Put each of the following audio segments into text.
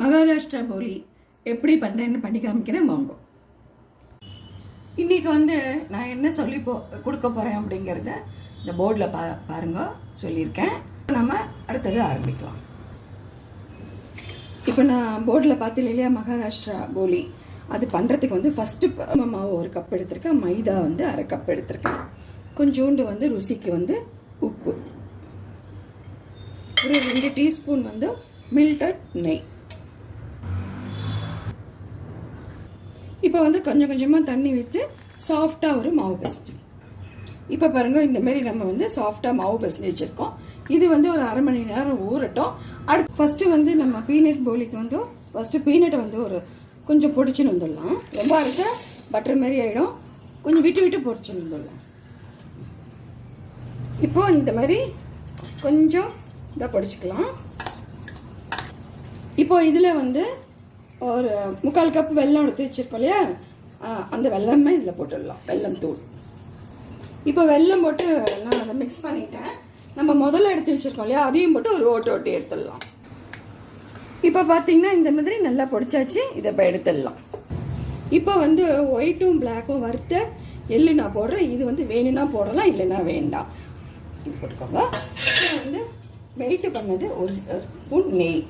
மகாராஷ்டிரா போலி எப்படி பண்ணுறேன்னு பண்ணி காமிக்கிறேன் வாங்க. இன்றைக்கி வந்து நான் என்ன சொல்லி போ கொடுக்க போகிறேன் அப்படிங்கிறத இந்த போர்டில் பா பாருங்க சொல்லியிருக்கேன். நம்ம அடுத்தது ஆரம்பிக்கலாம். இப்போ நான் போர்டில் பார்த்தேன் இல்லையா மகாராஷ்டிரா போலி. அது பண்ணுறதுக்கு வந்து ஃபஸ்ட்டு மாவு ஒரு கப் எடுத்திருக்கேன் மைதா வந்து அரை கப் எடுத்திருக்கேன். கொஞ்சோண்டு வந்து ருசிக்கு வந்து உப்பு. ஒரு ரெண்டு டீஸ்பூன் வந்து மில்டட் நெய். இப்போ வந்து கொஞ்சம் கொஞ்சமாக தண்ணி விட்டு சாஃப்டாக ஒரு மாவு பிசைஞ்சு இப்போ பாருங்கள் இந்தமாரி நம்ம வந்து சாஃப்டாக மாவு பிசைஞ்சு வச்சுருக்கோம். இது வந்து ஒரு அரை மணி நேரம் ஊறட்டும். அடுத்து ஃபஸ்ட்டு வந்து நம்ம பீனட் போலிக்கு வந்து ஃபஸ்ட்டு பீனட்டை வந்து ஒரு கொஞ்சம் பொடிச்சுன்னு வந்துடலாம். ரொம்ப அரைச்சா பட்டர் மாதிரி ஆகிடும் கொஞ்சம் விட்டு விட்டு பொடிச்சுன்னு வந்துடலாம். இப்போ இந்த மாதிரி கொஞ்சம் இதை பொடிச்சிக்கலாம். இப்போ இதில் வந்து ஒரு முக்கால் கப் வெல்லம் எடுத்து வச்சிருக்கோம் இல்லையா? அந்த வெல்லமே இதில் போட்டுடலாம். வெல்லம் தூள். இப்போ வெல்லம் போட்டு நான் அதை மிக்ஸ் பண்ணிட்டேன். நம்ம முதல்ல எடுத்து வச்சிருக்கோம் இல்லையா? அதையும் போட்டு ஒரு ஓட்டு ஓட்டி எடுத்துடலாம். இப்போ பார்த்தீங்கன்னா இந்த மாதிரி நல்லா பொடிச்சாச்சு. இதை இப்போ எடுத்துடலாம். இப்போ வந்து ஒயிட்டும் பிளாக்கும் வறுத்த எள்ளு நான் போடுறேன். இது வந்து வேணும்னா போடலாம் இல்லைன்னா வேண்டாம். இது போட்டுக்கோங்க. வந்து வெயிட் பண்ணது ஒரு ஸ்பூன் நெய்.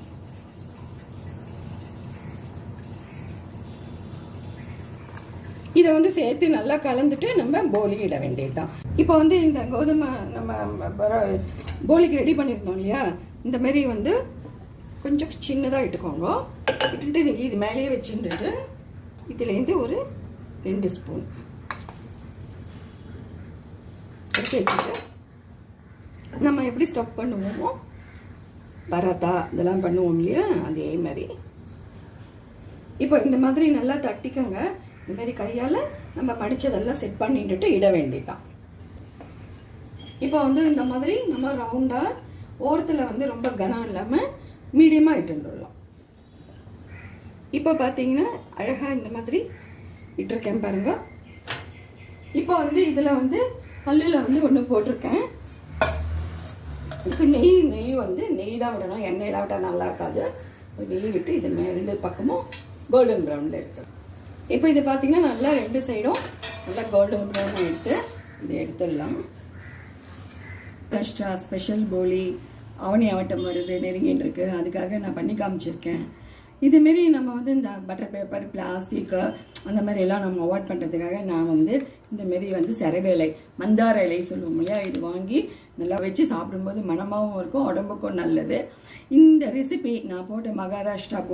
இதை வந்து சேர்த்து நல்லா கலந்துட்டு நம்ம போலியிட வேண்டியது தான் இப்போ வந்து இந்த கோதுமை நம்ம போலிக்கு ரெடி பண்ணியிருந்தோம் இல்லையா? இந்த மாரி வந்து கொஞ்சம் சின்னதாக இட்டுக்கோங்க. இட்டுட்டு நீங்கள் இது மேலேயே வச்சுட்டு இதுலேருந்து ஒரு ரெண்டு ஸ்பூன் எடுத்து வச்சுட்டு நம்ம எப்படி ஸ்டப் பண்ணுவோமோ பரதா இதெல்லாம் பண்ணுவோம் இல்லையா? அதே மாதிரி இப்போ இந்த மாதிரி நல்லா தட்டிக்கோங்க. இந்த மாதிரி கையால் நம்ம படித்ததெல்லாம் செட் பண்ணிட்டு இட வேண்டியதுதான். இப்போ வந்து இந்த மாதிரி நம்ம ரவுண்டாக ஓரத்தில் வந்து ரொம்ப கனம் இல்லாமல் மீடியமாக இட்டுடலாம் இப்போ பார்த்தீங்கன்னா அழகாக இந்த மாதிரி இட்டிருக்கேன் பாருங்க. இப்போ வந்து இதில் வந்து கல்லில் வந்து ஒன்று போட்டிருக்கேன். இதுக்கு நெய் நெய் வந்து நெய் தான் விடணும். எண்ணெயில் விட்டால் நல்லா இருக்காது. நெய் விட்டு இது மே ரெண்டு பக்கமும் கோல்டன் ப்ரௌனில் எடுத்துடும் இப்போ இது பார்த்தீங்கன்னா நல்லா ரெண்டு சைடும் நல்லா கோல்டன் ப்ரௌன் எடுத்து இதை எடுத்துடலாம். கஷ்டா ஸ்பெஷல் போலி அவனி ஆவட்டம் வருது நெருங்கின்னு இருக்கு. அதுக்காக நான் பண்ணி காமிச்சிருக்கேன். இதுமாரி நம்ம வந்து இந்த பட்டர் பேப்பர் பிளாஸ்டிக்கு அந்த மாதிரி எல்லாம் நம்ம அவாய்ட் பண்ணுறதுக்காக நான் வந்து இந்த மாரி வந்து சரகு இலை மந்தார இலை சொல்லுவோம் இல்லையா? இது வாங்கி நல்லா வச்சு சாப்பிடும்போது மனமாகவும் இருக்கும் உடம்புக்கும் நல்லது. இந்த ரெசிபி நான் போட்ட மகாராஷ்டிரா